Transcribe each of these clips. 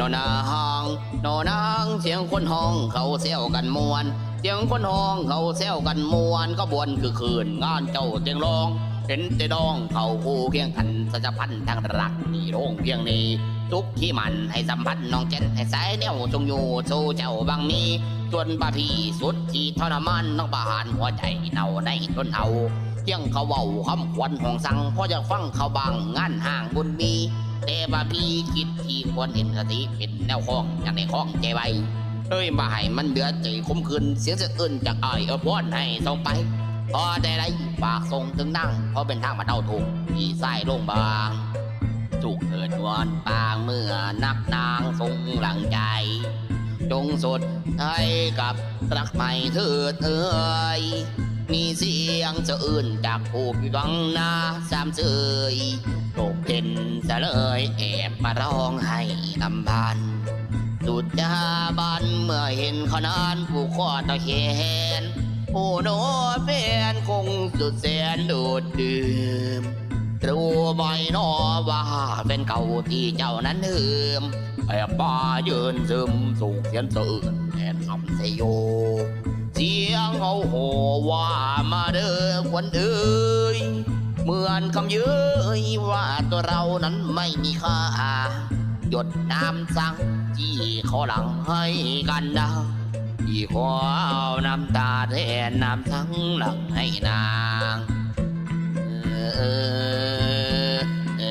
นอนางนอนางเสียงคนห้องเขาเซลกันมวน เสียงคนห้องเขาเซลกันมวนก็บวนคือคืนงานเจ้าเตียงรองเห็นแต่ดองเขาคู่เคียงกันสัจพันธ์ทางรักนี่โรงเพียงนี้ทุกที่มันให้สัมพันธ์น้องเจนให้สายแนวจงอยู่โซเจ้าบางมีส่วนป้าพี่สุดที่ทรมานน้องบานหัวใจเน่าในต้นเอาเที่ยงเขาเว้าคำควันห้องสังเพราะจะฟังเขาบางงานห่างบุญมี แต่ป้าพี่คิดที่ควรเห็นสติเป็นแนวข้องอย่างในข้องใจไว้เอ้ยมาให้มันเดือดใจคมคืนเสียงสะอื้นจากอ้ายเออพอนให้ส่งไปพอได้ไรฝากส่งถึงนั่งเพราะเป็นทางมาเดาถูกที่ไส้ลงบางถูกเกิดวันปางเมื่อนักนางทรงหลังใจ จงสดให้กับรักใหม่เถิดเอ่ย มีเสียงสะอื้นจากผู้พิวังนาสามเสยตกเห็นซะเลยแอบมาร้องให้ลำพันสุดยาบันเมื่อเห็นขนานผู้ข้อตะเคียนผู้โนแฟนคงสุดแสนโดดดื่มรู้ไหมนอว่าเป็นเก่าที่เจ้านั้นลืมแอบป้ายืนซึมสูงเสียงสะอื้นแทนคำเสยโย สียงเขาโหว่ามาเด้อควันเอ้ยเหมือนคำเย้ยว่าตัวเรานั้นไม่มีค่า หยดน้ำสังที่เขาหลังให้กันนะที่ขอเอาน้ำตาแทนน้ำสังหลังให้นางเออเออเอ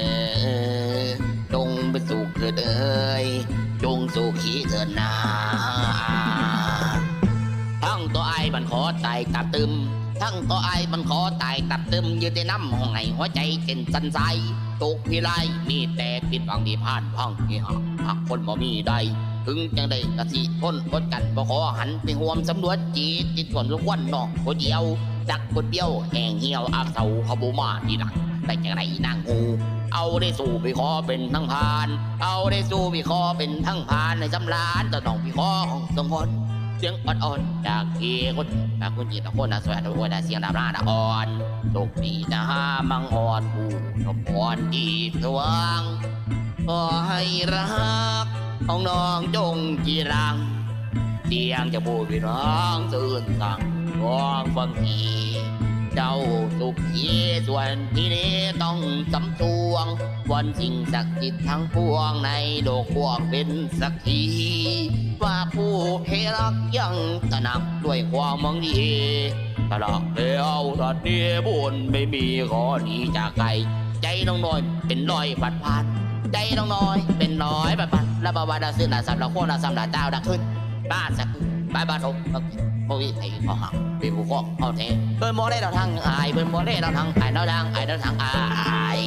อจงไปสู่เกิดเอ้ยจงสู่ขีเถิดนาทั้ มันขอตายตับตึม ทั้งตัวไอ้มันขอตายตับตึมยืนในน้ำห้องไห้หัวใจเจ็นสันใสตกพิไรมีแต่ผิดหวังที่ผ่านพังที่หักหักคนบ่มีใดถึงจังได้กะสิพ้นอดกันบ่ขอหันไปห่วมสำรวจจีติดส่วนลูกวันนอกคนเดียวดักคนเดียวแห่งเหี่ยวอาเสาขาบ่มาที่หลังแต่จังไรนางงูเอาได้สู้ไปขอเป็นทั้งพาน เอาได้สู้ไปขอเป็นทั้งพานในสำรานต่อต้องไปขอของสมพรเสียงอ่อนๆจากที่คนจากคุณจีตะคนนะสวยตะวันเสียงดาบหน้าดะอ่อนโชคดีนะฮะมังอ่อนผู้นพอ่อนอีทวงขอให้รักของน้องจงจีรังเสียงจะพูดพี่น้องตื่นสั่งร้องฟังทีเจ้าสุขีส่วนที่นี้ต้องสำตวง วันสิ่งศักดิ์สิทธิ์ทั้งปวงในโลกพวงเป็นสักทีว่าผู้เพรักยังตระหนักด้วยความหวังดีตลอดแล้วตอนนี้บุญไม่มีขอหนีจากไกลใจน้องน้อยเป็นน้อยผัดผ่านใจน้องน้อยเป็นน้อยผัดผ่านและบาวาดาซื้อหลาสับละโคนลาสับละเจ้าดักขึ้นบ้านสักบ้าบ้านทงโมวิไทยขอหักเป็นผู้ข้อเอาเทเปิ้นโมได้เราทางอายเปิ้นโมได้เราทางอายเราทางอายเราทางอาย